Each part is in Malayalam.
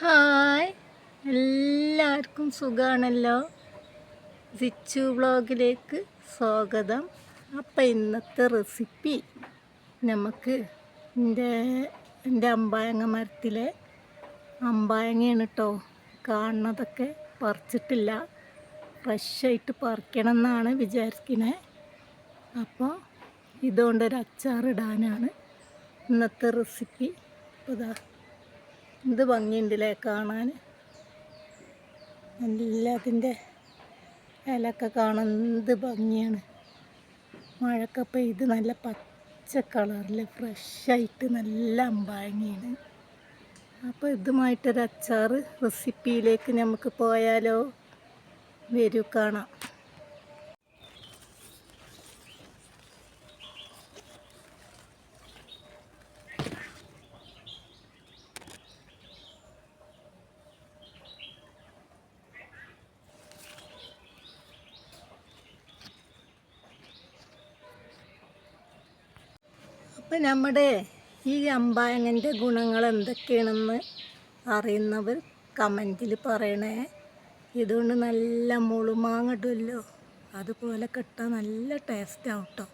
ഹായ്. എല്ലാവർക്കും സുഖമാണല്ലോ സിച്ചു ബ്ലോഗിലേക്ക് സ്വാഗതം. അപ്പം ഇന്നത്തെ റെസിപ്പി നമുക്ക് എന്റെ എന്റെ അമ്പായങ്ങ മരത്തിലെ അമ്പായങ്ങയാണ് കേട്ടോ കാണുന്നതൊക്കെ പറിച്ചിട്ടില്ല. ഫ്രഷായിട്ട് പറിക്കണം എന്നാണ് വിചാരിക്കുന്നത് അപ്പോൾ ഇതുകൊണ്ടൊരു അച്ചാറിടാനാണ് ഇന്നത്തെ റെസിപ്പി. അപ്പോൾ എന്ത് ഭംഗിയുണ്ടല്ലേ കാണാൻ? എല്ലാത്തിന്റെ ഇലയൊക്കെ കാണാൻ എന്ത് ഭംഗിയാണ്. മഴയൊക്കെ പെയ്ത് നല്ല പച്ച കളറിൽ ഫ്രഷായിട്ട് നല്ല അമ്പാങ്ങിയാണ് അപ്പോൾ ഇതുമായിട്ടൊരു അച്ചാർ റെസിപ്പിയിലേക്ക് നമുക്ക് പോയാലോ? വരൂ കാണാം. അപ്പം നമ്മുടെ ഈ അമ്പായങ്ങന്റെ ഗുണങ്ങൾ എന്തൊക്കെയാണെന്ന് അറിയുന്നവർ കമന്റിൽ പറയണേ. ഇതുകൊണ്ട് നല്ല മുളുമാങ്ങ അതുപോലെ കിട്ടാൻ നല്ല ടേസ്റ്റ് ആവട്ടോ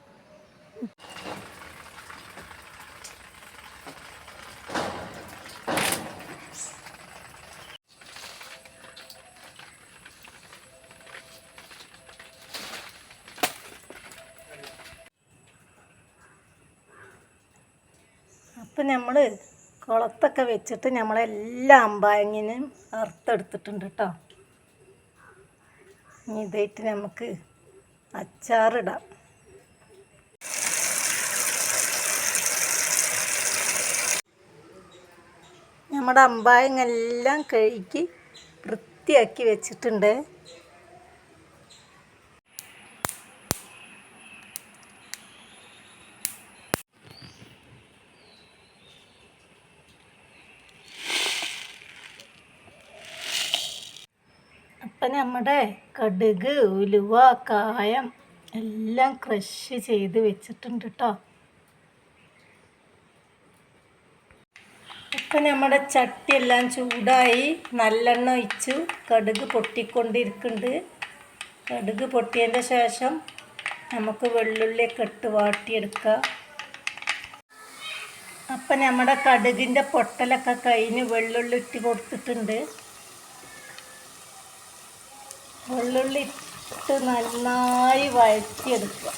അപ്പം നമ്മൾ കുളത്തൊക്കെ വെച്ചിട്ട് നമ്മളെല്ലാ അമ്പായങ്ങിനും അറുത്തെടുത്തിട്ടുണ്ട് കേട്ടോ ഇനി ഇതായിട്ട് നമുക്ക് അച്ചാറിടാം. നമ്മുടെ അമ്പായങ്ങെല്ലാം കഴുകി വൃത്തിയാക്കി വെച്ചിട്ടുണ്ട്. അപ്പം നമ്മുടെ കടുക് ഉലുവ കായം എല്ലാം ക്രഷ് ചെയ്ത് വെച്ചിട്ടുണ്ട് കേട്ടോ ഇപ്പം നമ്മുടെ ചട്ടിയെല്ലാം ചൂടായി നല്ലെണ്ണ ഒഴിച്ചു. കടുക് പൊട്ടിക്കൊണ്ടിരിക്കുന്നുണ്ട്. കടുക് പൊട്ടിയതിന്റെ ശേഷം നമുക്ക് വെള്ളുള്ളിയൊക്കെ ഇട്ട് വാട്ടിയെടുക്കാം. അപ്പം നമ്മുടെ കടുകിന്റെ പൊട്ടലൊക്കെ കഴിഞ്ഞ് വെള്ളുള്ളി ഇട്ട് കൊടുത്തിട്ടുണ്ട്. വെള്ളുള്ളി ഇട്ട് നന്നായി വഴറ്റിയെടുക്കുക.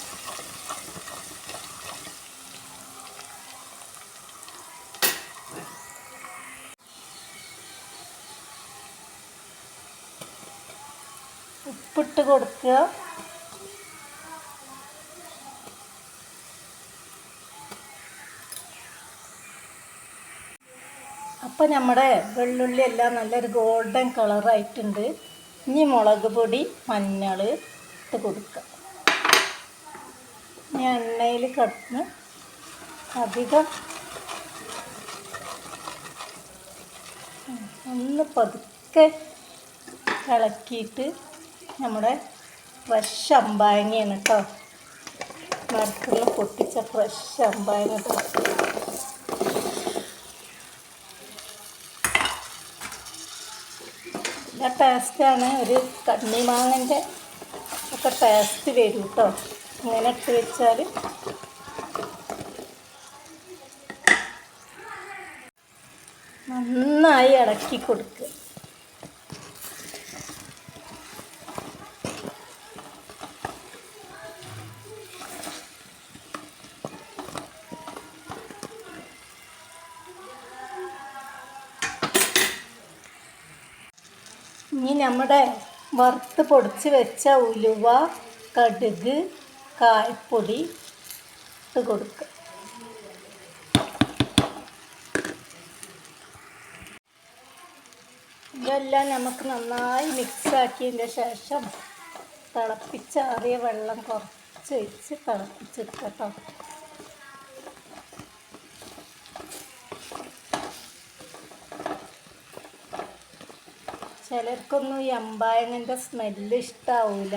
ഉപ്പിട്ട് കൊടുക്കുക. അപ്പം നമ്മുടെ വെള്ളുള്ളി എല്ലാം നല്ലൊരു ഗോൾഡൻ കളറായിട്ടുണ്ട്. ഇനി മുളക് പൊടി മഞ്ഞൾ ഇട്ട് കൊടുക്കുക. ഇനി എണ്ണയിൽ കിടന്ന് അധികം ഒന്ന് പതുക്കെ ഇളക്കിയിട്ട് നമ്മുടെ ഫ്രഷ് അമ്പായങ്ങയാണ് കേട്ടോ മരത്തിൽ പൊട്ടിച്ച ഫ്രഷ് അമ്പായങ്ങ നല്ല ടേസ്റ്റാണ് ഒരു കണ്ണിമാങ്ങന്റെ ഒക്കെ ടേസ്റ്റ് വരും കേട്ടോ ഇങ്ങനെ ഇട്ട് വെച്ചാൽ നന്നായി ഇളക്കി കൊടുക്കുക ഇനി നമ്മുടെ വറുത്ത് പൊടിച്ച് വെച്ച ഉലുവ കടുക് കായപ്പൊടി ഇട്ട് കൊടുക്കുക ഇതെല്ലാം നമുക്ക് നന്നായി മിക്സാക്കിയതിന്റെ ശേഷം തിളപ്പിച്ചാറിയ വെള്ളം കുറച്ച് ഒഴിച്ച് തിളപ്പിച്ചെടുക്കട്ടോ ചിലർക്കൊന്നും ഈ അമ്പായങ്ങന്റെ സ്മെല്ല് ഇഷ്ടാവില്ല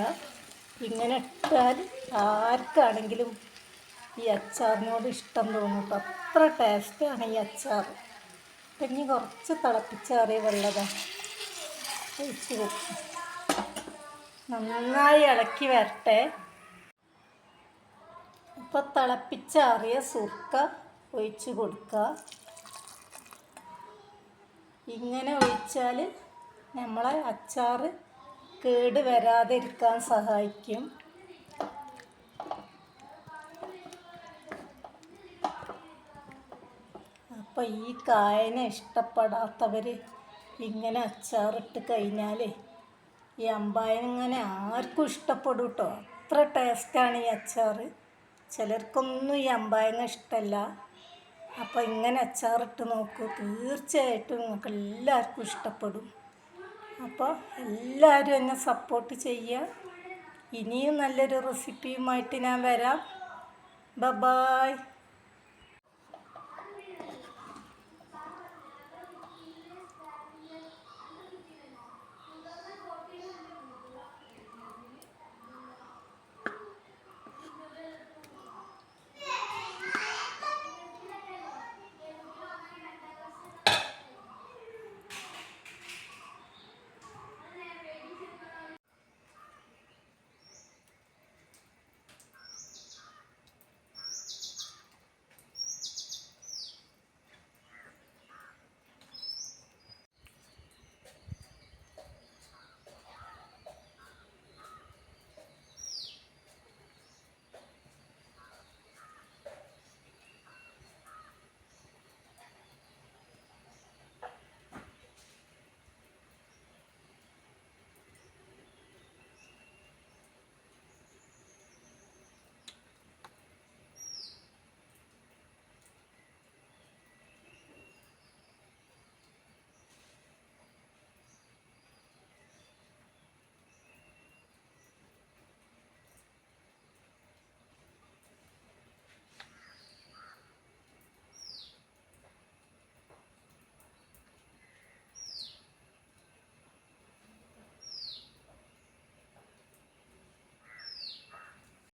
ഇങ്ങനെ ഇട്ടാൽ ആർക്കാണെങ്കിലും ഈ അച്ചാറിനോട് ഇഷ്ടം തോന്നും കേട്ടോ അത്ര ടേസ്റ്റാണ് ഈ അച്ചാർ. പിന്നെ കുറച്ച് തിളപ്പിച്ചാറിയ വെള്ളതാണ് ഒഴിച്ച് വെക്കും. നന്നായി ഇളക്കി വരട്ടെ. ഇപ്പോൾ തിളപ്പിച്ചാറിയ സുർക്ക ഒഴിച്ച് കൊടുക്കുക ഇങ്ങനെ ഒഴിച്ചാൽ നമ്മളെ അച്ചാർ കേട് വരാതിരിക്കാൻ സഹായിക്കും. അപ്പോൾ ഈ കായനെ ഇഷ്ടപ്പെടാത്തവർ ഇങ്ങനെ അച്ചാറിട്ട് കഴിഞ്ഞാൽ ഈ അമ്പായൻ ഇങ്ങനെ ആർക്കും ഇഷ്ടപ്പെടും കേട്ടോ അത്ര ടേസ്റ്റാണ് ഈ അച്ചാർ ചിലർക്കൊന്നും ഈ അമ്പായങ്ങ ഇഷ്ടമല്ല അപ്പോൾ ഇങ്ങനെ അച്ചാറിട്ട് നോക്കൂ. തീർച്ചയായിട്ടും നിങ്ങൾക്ക് എല്ലാവർക്കും ഇഷ്ടപ്പെടും. അപ്പോൾ എല്ലാവരും എന്നെ സപ്പോർട്ട് ചെയ്യുക. ഇനിയും നല്ലൊരു റെസിപ്പിയുമായിട്ട് ഞാൻ വരാം. ബ ബായ്